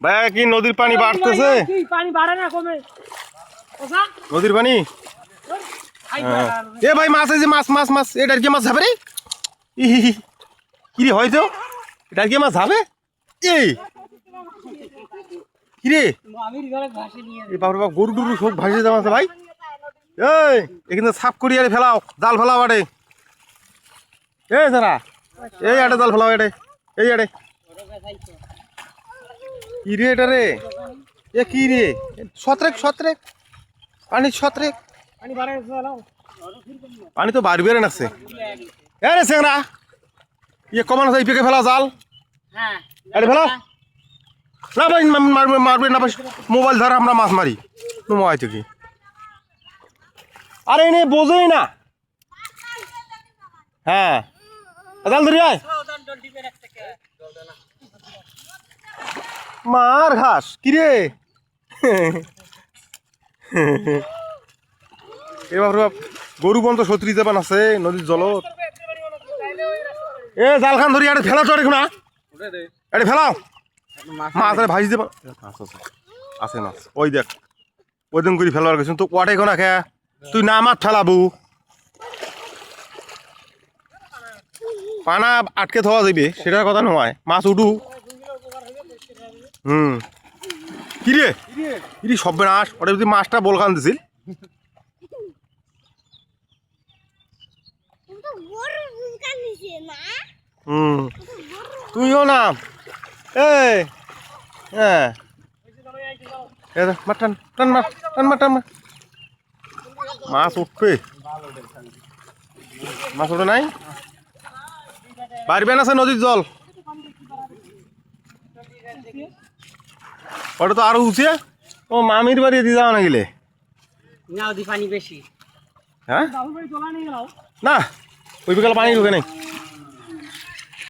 ভাই কি নদীর পানি বাড়তেছে? পানি বাড়ে না কমে। নদীর পানি? হ্যাঁ। এ ভাই মাছ যে মাছ মাছ মাছ এটার কি মাছ যাবে রে? কি রে হয়তো? এটার কি মাছ যাবে এই কি রে? আমির ঘরে ঘাসে নিয়ে এই বাপরে বাপ গরু টুরু সব ভাসিয়ে যাওয়া আছে ভাই। এই এখানে সাপ করি আরে ফেলাও জাল ফেলাও আরে। এই সারা এই আটে জাল ফেলাও এটে এই আটে কি রে এটা রে? এ কি রে? সতরেক সতরেক পানি সতরেক পানি তো বাড়ি বেড়ে নাকছে। এ রে সেংরা। ইয়ে কমান আছে ইপিকে ফেলা জাল। আরে ফেলাও না ভাই মারবে মারবে না ভাই। মোবাইল ধর, আমরা মাছ মারি। মোবাইল থেকে আরে এনে বোঝেই না। হ্যাঁ। জাল ধরি আয়। মার ঘাস কিরে? এবার গরু বন্ধ সত্রি যাবান আছে নদীর জলত। এ জাল খান ধরি আরে ফেলা চড়ে না আরে ফেলাও। মাছ আরে ভাজি দেবা। আছে মাছ। ওই দেখ ওই দিন করে ফেলবার গেছিস তো কোয়াটাই কোনা খে। তুই না মাছ ফেলাবু। পানা আটকে থাওয়া যাবে সেটার কথা নয়। মাছ উঠু হুম। কি রে নাশ ওটা যদি মাছটা বলখান দিছিল কিন্তু বড় দোকান নিছে না। হুম তুইও না এই হ্যাঁ টান টান টান টান মাছ উঠবে। মাছ ওঠে নাই? পারবেন আছে নদীর জল। ওটা তো আরও উঁচে ও মামির বাড়ি দিয়ে যাও না গেলে। না ওদি পানি বেশি। হ্যাঁ? না ওই বিকালে পানি ঢুকে নেই।